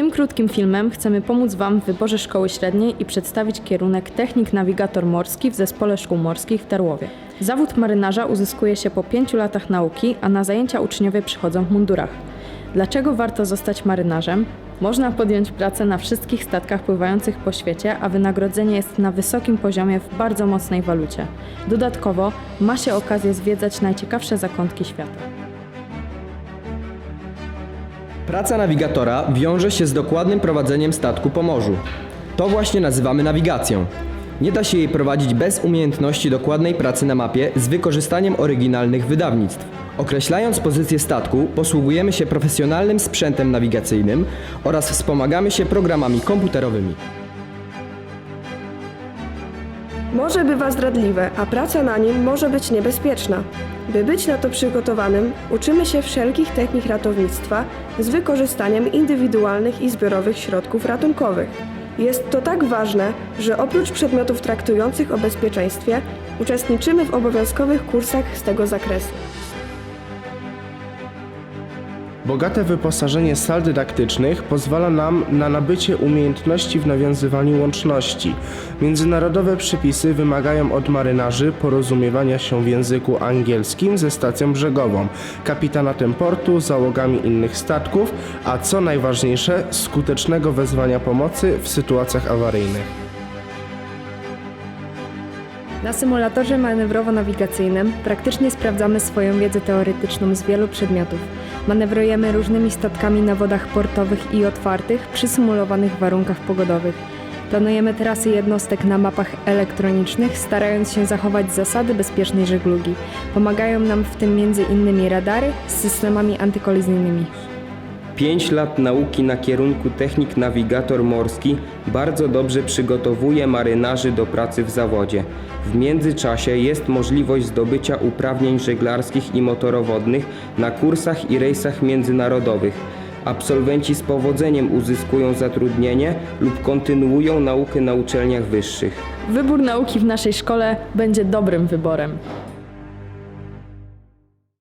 Tym krótkim filmem chcemy pomóc Wam w wyborze szkoły średniej i przedstawić kierunek Technik Nawigator Morski w Zespole Szkół Morskich w Tarłowie. Zawód marynarza uzyskuje się po pięciu latach nauki, a na zajęcia uczniowie przychodzą w mundurach. Dlaczego warto zostać marynarzem? Można podjąć pracę na wszystkich statkach pływających po świecie, a wynagrodzenie jest na wysokim poziomie w bardzo mocnej walucie. Dodatkowo ma się okazję zwiedzać najciekawsze zakątki świata. Praca nawigatora wiąże się z dokładnym prowadzeniem statku po morzu. To właśnie nazywamy nawigacją. Nie da się jej prowadzić bez umiejętności dokładnej pracy na mapie z wykorzystaniem oryginalnych wydawnictw. Określając pozycję statku, posługujemy się profesjonalnym sprzętem nawigacyjnym oraz wspomagamy się programami komputerowymi. Morze bywa zdradliwe, a praca na nim może być niebezpieczna. By być na to przygotowanym, uczymy się wszelkich technik ratownictwa z wykorzystaniem indywidualnych i zbiorowych środków ratunkowych. Jest to tak ważne, że oprócz przedmiotów traktujących o bezpieczeństwie, uczestniczymy w obowiązkowych kursach z tego zakresu. Bogate wyposażenie sal dydaktycznych pozwala nam na nabycie umiejętności w nawiązywaniu łączności. Międzynarodowe przepisy wymagają od marynarzy porozumiewania się w języku angielskim ze stacją brzegową, kapitanatem portu, załogami innych statków, a co najważniejsze, skutecznego wezwania pomocy w sytuacjach awaryjnych. Na symulatorze manewrowo-nawigacyjnym praktycznie sprawdzamy swoją wiedzę teoretyczną z wielu przedmiotów. Manewrujemy różnymi statkami na wodach portowych i otwartych przy symulowanych warunkach pogodowych. Planujemy trasy jednostek na mapach elektronicznych, starając się zachować zasady bezpiecznej żeglugi. Pomagają nam w tym m.in. radary z systemami antykolizyjnymi. 5 lat nauki na kierunku technik nawigator morski bardzo dobrze przygotowuje marynarzy do pracy w zawodzie. W międzyczasie jest możliwość zdobycia uprawnień żeglarskich i motorowodnych na kursach i rejsach międzynarodowych. Absolwenci z powodzeniem uzyskują zatrudnienie lub kontynuują naukę na uczelniach wyższych. Wybór nauki w naszej szkole będzie dobrym wyborem.